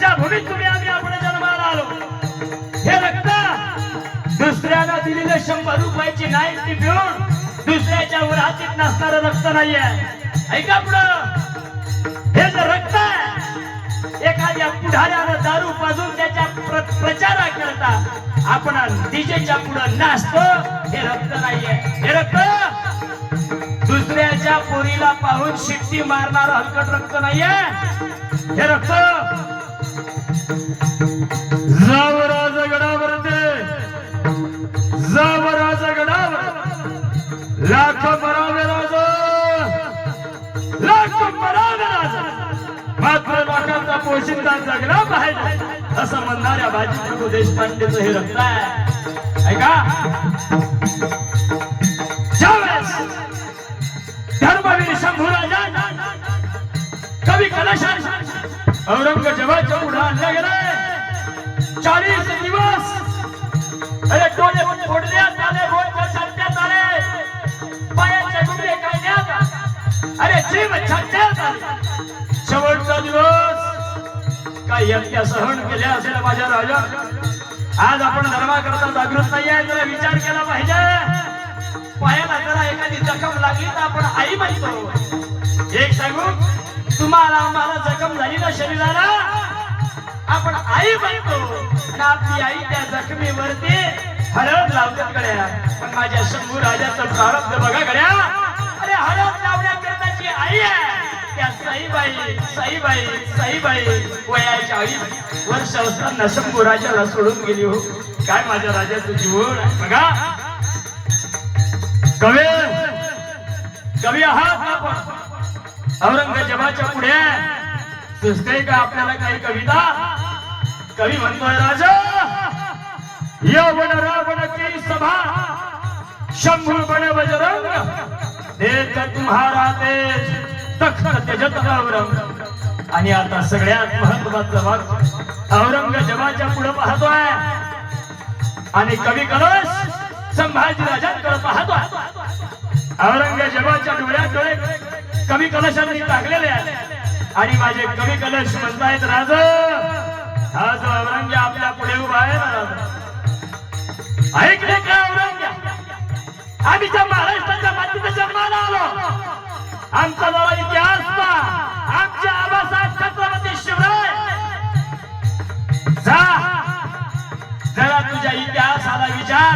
ज्या भूमीत तुम्ही आम्ही आपण जन्माला आलो. हे रक्त दुसऱ्याला दिलेले शंभर रुपयाची नाईन्टी पिऊन दुसऱ्याच्या उरातीत नसणार रक्त नाहीये. ऐका पुढं. हे जर रक्त एखाद्या पुढाऱ्यानं दारू पाजून त्याच्या प्र- प्रचाराकरता आपण डीजेच्या पुढं नाचतो हे रक्त नाहीये. हे रक्त दुसऱ्याच्या पोरीला पाहून शिट्टी मारणार हलकट रक्त नाहीये. हे रक्त जावरा ते. जावरा लाख मरावे लाख मरावे राज. मात्र लोकांचा पोशिंदा जगला पाहिजे असं म्हणणाऱ्या भाजी प्रभू देशपांडेचं हे रक्त आहे. का चाळीस दिवस. अरे डोळे फोडण्यात आले रोज छाटण्यात आले पायाच्या गुडघे काढण्यात अरे जीव छाटण्यात आले शेवटचा दिवस. काही यज्ञ सहन केल्या असेल माझ्या राजा. आज आपण धर्माकरता जागृत नाही आहे जरा विचार केला पाहिजे. पायाला जरा एखादी जखम लागली तर आपण आई म्हणतो. एक सांगू? तुम्हाला आम्हाला जखम झाली ना शरीराला? आपण आई बनतो. आणि आपली आई त्या जखमीवरती हळद लावतात गड्या. पण माझ्या शंभू राजाचं प्रारब्ध बघा गड्या. अरे हळद लावण्याकरताची आई आहे. त्या साईबाई साईबाई साईबाई वयाच्या अडीच वर्ष असताना शंभू राजाला सोडून गेली हो. काय माझ्या राजाचं जीवन आहे बघा. कवी कवी आहात आपण. औरंगजेबाच्या पुढे. दिसते का आपल्याला काही कविता? कवी म्हणतोय राजा यवन रावण की सभा शंभू बन बजरंग देख तुम्हारा तेज तखत औरंग आणि आता सगळ्यात महत्वाचं भाग औरंगजेबाच्या पुढे पाहतोय. आणि कवी कलश संभाजी राजांकडे पाहतोय. औरंगजेबाच्या डोळ्यात डोळे कवी कलशांनी टाकलेले आहेत. आणि माझे कवी कलश म्हणतायत राज हा जो औरंग्या आपल्या पुढे उभा आहे ना राजा. ऐकले का औरंग्या? आम्ही ज्या महाराष्ट्राच्या मातीचा जन्माला आलो. आमचा जरा इतिहास आमच्या आबासाहेब छत्रपती शिवराय. जा. जरा तुझ्या इतिहासाला विचार.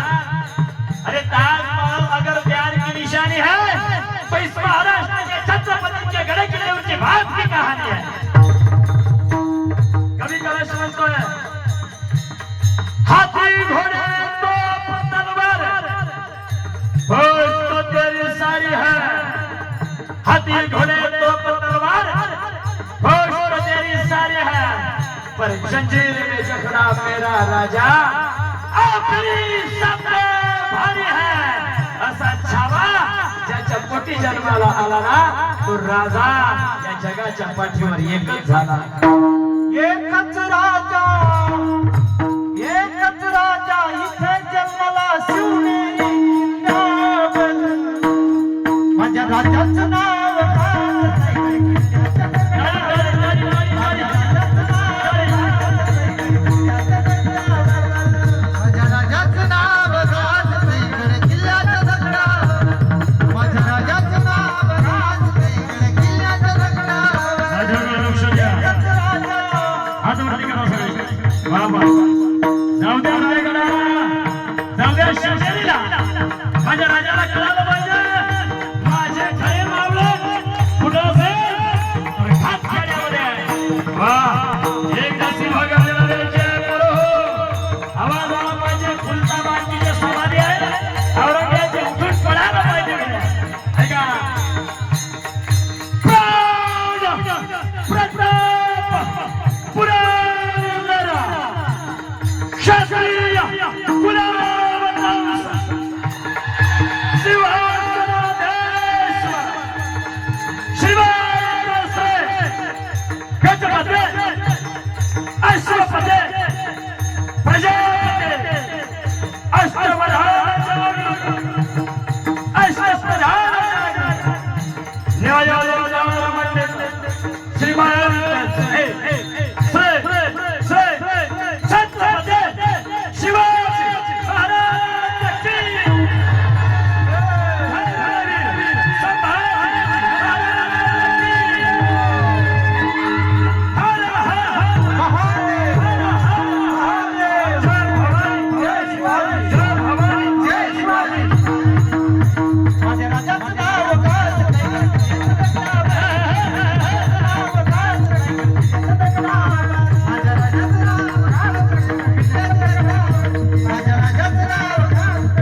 अरे ताजमहल बाप की कहानी है। कभी कभी समझते हैं हाथी घोड़े तो तलवार। फौज तो तेरी सारी है। हाथी घोड़े तो तलवार। फौज तो तेरी सारी है। पर जंजीर में जखड़ा मेरा राजा अपनी सबसे भारी है। असा छावा ज्याच्या पोटी जन्माला आला ना तो राजा जगाच्या पाठीवर एकच झाला एकच राजा 妈妈。பேச்சு